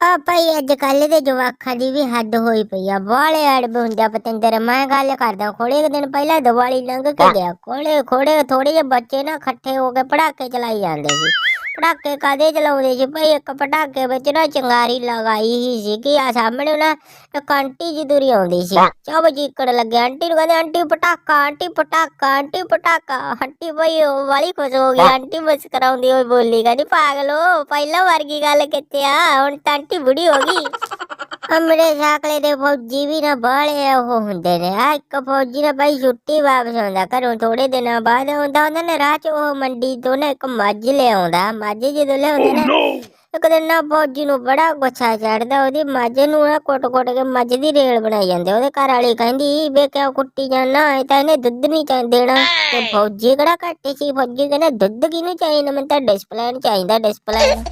ਆ ਭਾਈ ਅੱਜ ਕੱਲ ਦੇ ਜਵਾਕਾਂ ਦੀ ਵੀ ਹੱਦ ਹੋਈ ਪਈ ਆ। ਬਾਲੇ ਅੜਬ ਹੁੰਦਾ ਪਤੰਦਰ। ਮੈਂ ਗੱਲ ਕਰਦਾ ਖੋੜੇ ਦਿਨ ਪਹਿਲਾਂ ਦੀਵਾਲੀ ਲੰਘ ਕੇ ਗਿਆ। ਖੋੜੇ ਖੋੜੇ ਥੋੜੇ ਜਿਹੇ ਬੱਚੇ ਨਾ ਇਕੱਠੇ ਹੋ ਕੇ ਪੜਾਕੇ ਚਲਾਈ ਜਾਂਦੇ ਸੀ। ਪਟਾਕੇ ਕਾਦੇ ਚਲਾਉਂਦੇ ਸੀ ਭਾਈ ਇੱਕ ਪਟਾਕੇ ਵਿੱਚ ਨਾ ਚੰਗਾਰੀ ਲਗਾਈ ਹੀ ਸੀ ਕਿ ਆ ਸਾਹਮਣੇ ਨਾ ਇੱਕ ਆਂਟੀ ਜੀ ਦੂਰੀ ਆਉਂਦੀ ਸੀ। ਚੁੱਪ ਚੀਕੜ ਲੱਗੇ। ਆਂਟੀ ਨੂੰ ਕਹਿੰਦੇ, ਆਂਟੀ, ਪਟਾਕਾ ਆਂਟੀ ਪਟਾਕਾ ਆਂਟੀ ਪਟਾਕਾ। ਆਂਟੀ ਭਾਈ ਉਹ ਵਾਲੀ ਖੁਸ਼ ਹੋ ਗਈ। ਆਂਟੀ ਮੁਸਕਰਾਉਂਦੀ ਹੋਈ ਬੋਲੀ, ਕਹਿੰਦੀ, ਪਾਗਲੋ ਪਹਿਲਾਂ ਵਰਗੀ ਗੱਲ ਕਿੱਥੇ ਆ। ਹੁਣ ਤਾਂ ਆਂਟੀ ਬੁੜੀ ਹੋ ਗਈ। ਅਮਰੇ ਸਾਕਲੇ ਦੇ ਫੌਜੀ ਵੀ ਨਾ ਬਾਹਲੇ ਉਹ ਹੁੰਦੇ ਨੇ। ਆ ਇੱਕ ਫੌਜੀ ਨਾ ਭਾਈ ਛੁੱਟੀ ਵਾਪਸ ਆਉਂਦਾ ਘਰੋਂ ਥੋੜੇ ਦਿਨਾਂ ਬਾਅਦ ਆਉਂਦਾ। ਹੁੰਦਾ ਨੇ ਰਾਹ ਚ ਉਹ ਮੰਡੀ ਤੋਂ ਨਾ ਇੱਕ ਮੱਝ ਲਿਆਉਂਦਾ। ਮੱਝ ਜਦੋਂ ਲਿਆਉਂਦਾ ਨਾ ਇੱਕ ਦਿਨ ਨਾ ਫੌਜੀ ਨੂੰ ਬੜਾ ਗੁੱਸਾ ਚੜਦਾ ਉਹਦੀ ਮੱਝ ਨੂੰ ਨਾ ਕੁੱਟ-ਕੁੱਟ ਕੇ ਮੱਝ ਦੀ ਰੇਲ ਬਣਾਈ ਜਾਂਦੇ। ਉਹਦੇ ਘਰ ਵਾਲੀ ਕਹਿੰਦੀ ਵੇ ਕਿਉਂ ਕੁੱਟੀ ਜਾਣਾ ਇਹ ਤਾਂ ਇਹਨੇ ਦੁੱਧ ਨਹੀਂ ਚਾਹ ਦੇਣਾ। ਤੇ ਫੌਜੀ ਕਿਹੜਾ ਘੱਟ ਸੀ? ਫੌਜੀ ਕਹਿੰਦਾ ਦੁੱਧ ਕਿਹਨੂੰ ਚਾਹੀਦਾ? ਮੈਨੂੰ ਤਾਂ ਡਿਸਪਲੇਨ ਚਾਹੀਦਾ ਡਿਸਪਲੇਨ